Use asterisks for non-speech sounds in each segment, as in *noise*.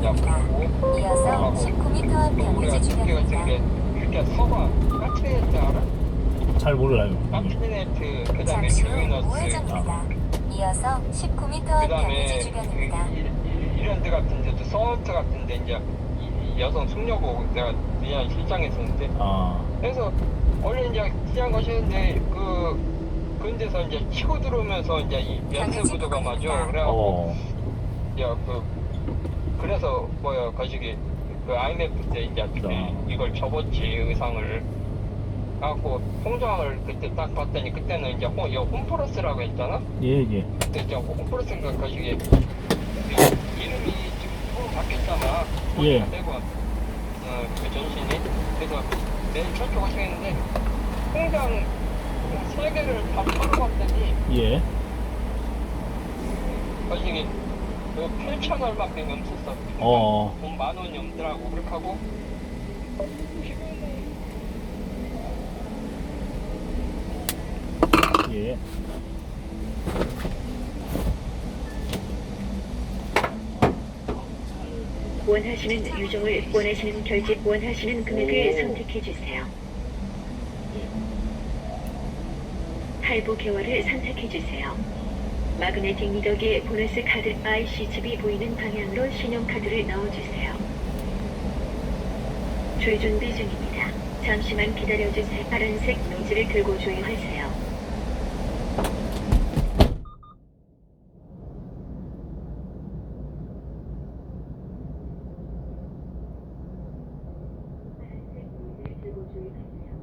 주변입니다. 이어서 19m 앞 우리가 경의지 두개 같은 게 주변입니다. 이렇게 서가 까트네트 알아? 잘 몰라요. 까트네트 그다음에 잠시 후 뷰너스 우회전입니다. 이어서 19m 앞 그다음에 경의지 주변입니다. 그 이- 이런 데 같은 데도 서트 같은 데 이제 여성 숙녀복 내가 그냥 실장했었는데 아, 그래서 원래 이제 시장 가시는데 그 그런 데서 이제 치고 들어오면서 이제 이 연쇄 구도가 맞아 그래갖고 어, 이제 그 그래서 뭐야 거시기 그 IMF 때 이제 네. 이걸 접었지 의상을 갖고 통장을 그때 딱 봤더니 그때는 이제 홈, 이거 홈플러스라고 했잖아 예, 예. 그때 이제 홈플러스가 거시기 이름이 지금 바뀌었잖아 예. 빼고 어, 그 전신이 그래서 맨 최초 하시겠는데 통장 세 개를 다 팔아봤더니 예. 거시기 그 8천 얼마밖에 넘었어 어, 돈만 원이 넘더라고 그렇게 하고 예. 원하시는 유종을 원하시는 결제 원하시는 금액을 오. 선택해 주세요. 할부 개월을 선택해 주세요. 마그네틱 미덕의 보너스 카드 IC 칩이 보이는 방향으로 신용카드를 넣어주세요. 줄준비 중입니다. 잠시만 기다려주세요. 파란색 노즐을 들고 주의하세요. 파란색 노즐을 들고 주의하세요.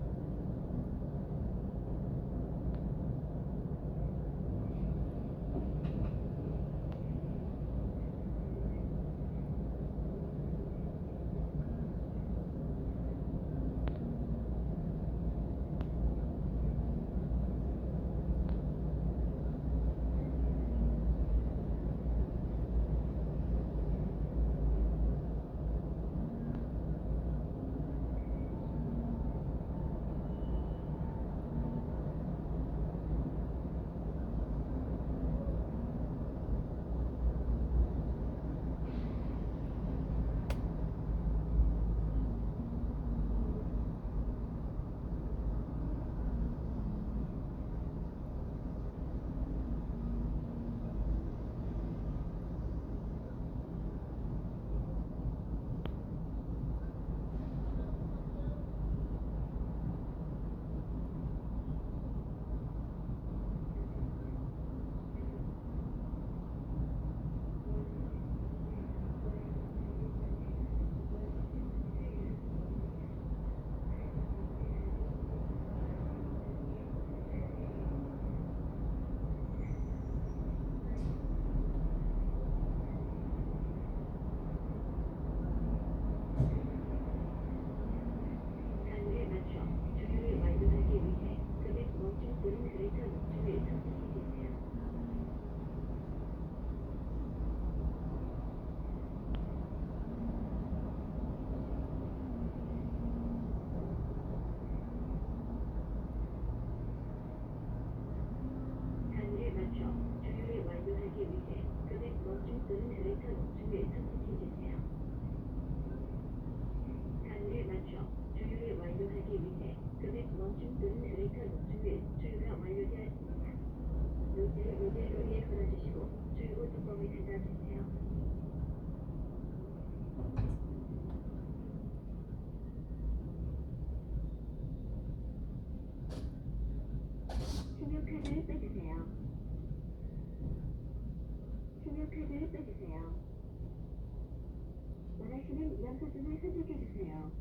영수증을 선택해 주세요.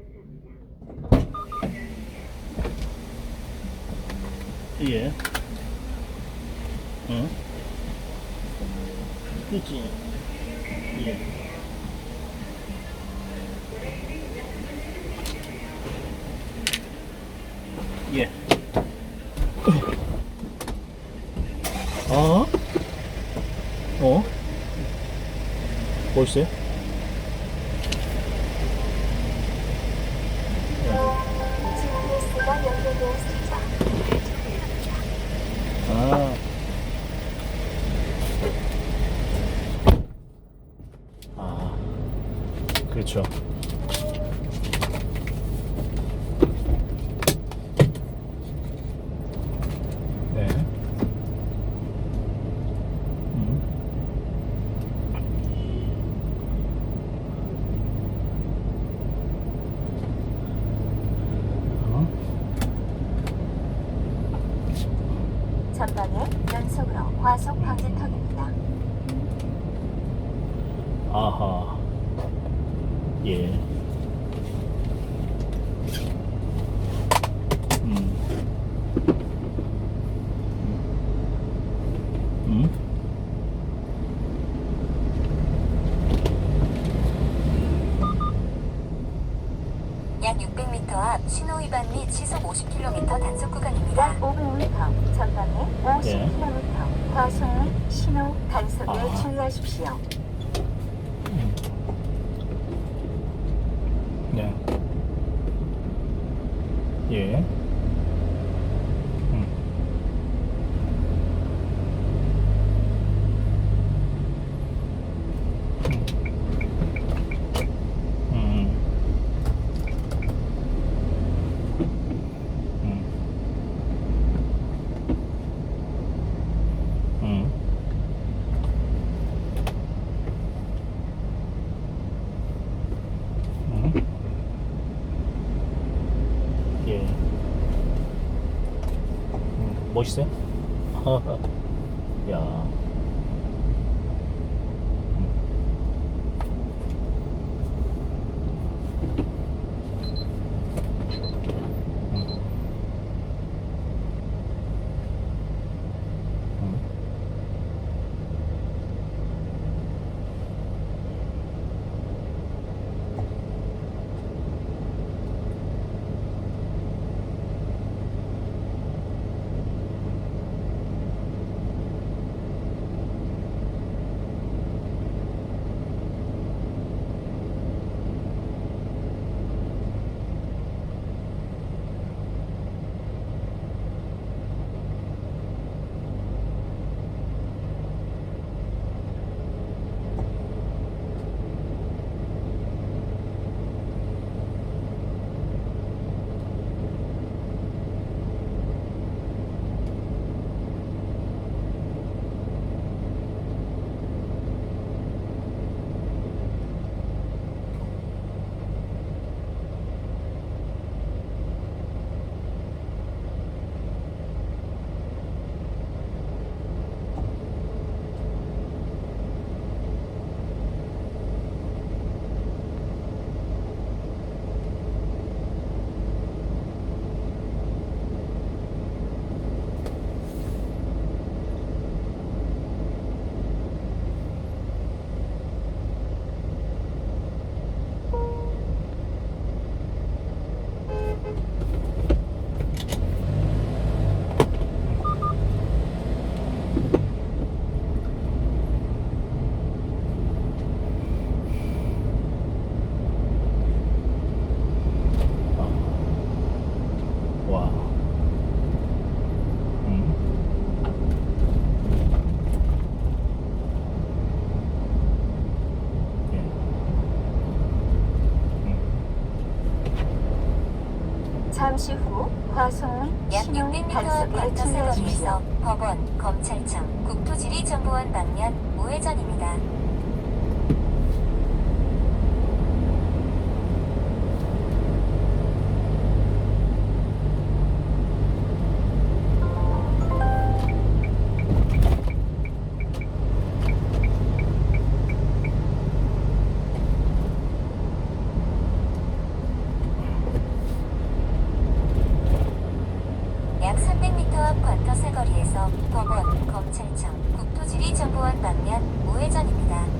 감사합니다. 예. 응? 그치. 예. 예. 있어요? 아. 아, 그렇죠. 전방에 연속으로 과속 방지턱입니다. 아하. 예. 음. 음? 약 600m 앞 신호 위반 및 시속 50km 단속 구간입니다. 약 500m 전방에 50km 과속 및 신호 단속에 아. 주의하십시오. 네. 예. 음. 음. 음. 음. 음. 음. 예. 음, 멋있어요? *laughs* 야. 잠시 후및약 신호 600m 앞 단속에 관터사거리에서 주의하십시오. 법원, 검찰청, 국토지리정보원 방면 우회전입니다. 법원, 검찰청, 국토지리 정보원 방면 우회전입니다.